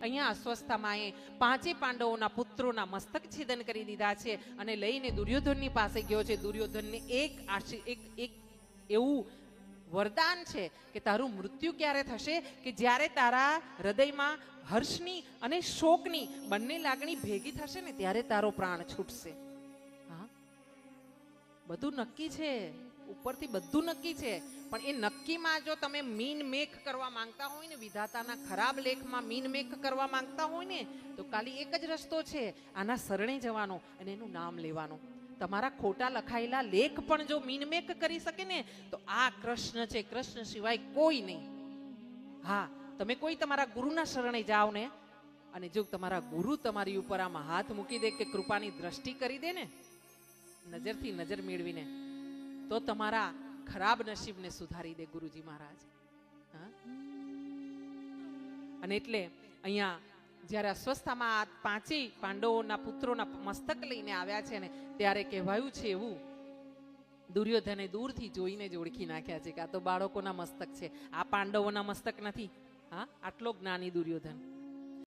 અહીંયા અસ્વસ્થતામાં એ પાંચે પાંડવોના પુત્રોના મસ્તક છેદન કરી દીધા છે અને લઈને દુર્યોધનની પાસે ગયો છે. દુર્યોધનને એક આશી, એક એક એવું વરદાન છે કે તારું મૃત્યુ ક્યારે થશે કે જ્યારે તારા હૃદયમાં હર્ષની અને શોકની બંને લાગણી ભેગી થશે ને ત્યારે તારો પ્રાણ છૂટશે. હા? બધું નક્કી છે? ઉપરથી બધું નક્કી છે. પણ એ નક્કીમાં જો તમે મીન મેક કરવા માંગતા હોય ને, વિધાતાના ખરાબ લેખમાં મીન મેક કરવા માંગતા હોય ને, તો ખાલી એક જ રસ્તો છે, આના શરણે જવાનો અને એનું નામ લેવાનું. તમારા ખોટા લખાયેલા લેખ પણ જો મીન મેક કરી શકે ને, તો આ કૃષ્ણ છે, કૃષ્ણ સિવાય કોઈ નહીં. હા, તમે કોઈ તમારા ગુરુના શરણે જાઓ ને, અને જો તમારા ગુરુ તમારી ઉપર આમાં હાથ મૂકી દે કે કૃપાની દ્રષ્ટિ કરી દે ને, નજરથી નજર મેળવીને તો તમારા ખરાબ નસીબને સુધારી દે ગુરુજી મહારાજ. અને એટલે અહીંયા જ્યારે અસ્વસ્થામાં આ પાંચેય પાંડવોના પુત્રોના મસ્તક લઈને આવ્યા છે ને, ત્યારે કહેવાયું છે એવું, દુર્યોધને દૂરથી જોઈને જ ઓળખી નાખ્યા છે કે આ તો બાળકોના મસ્તક છે, આ પાંડવોના મસ્તક નથી. હા? આટલો જ્ઞાની દુર્યોધન.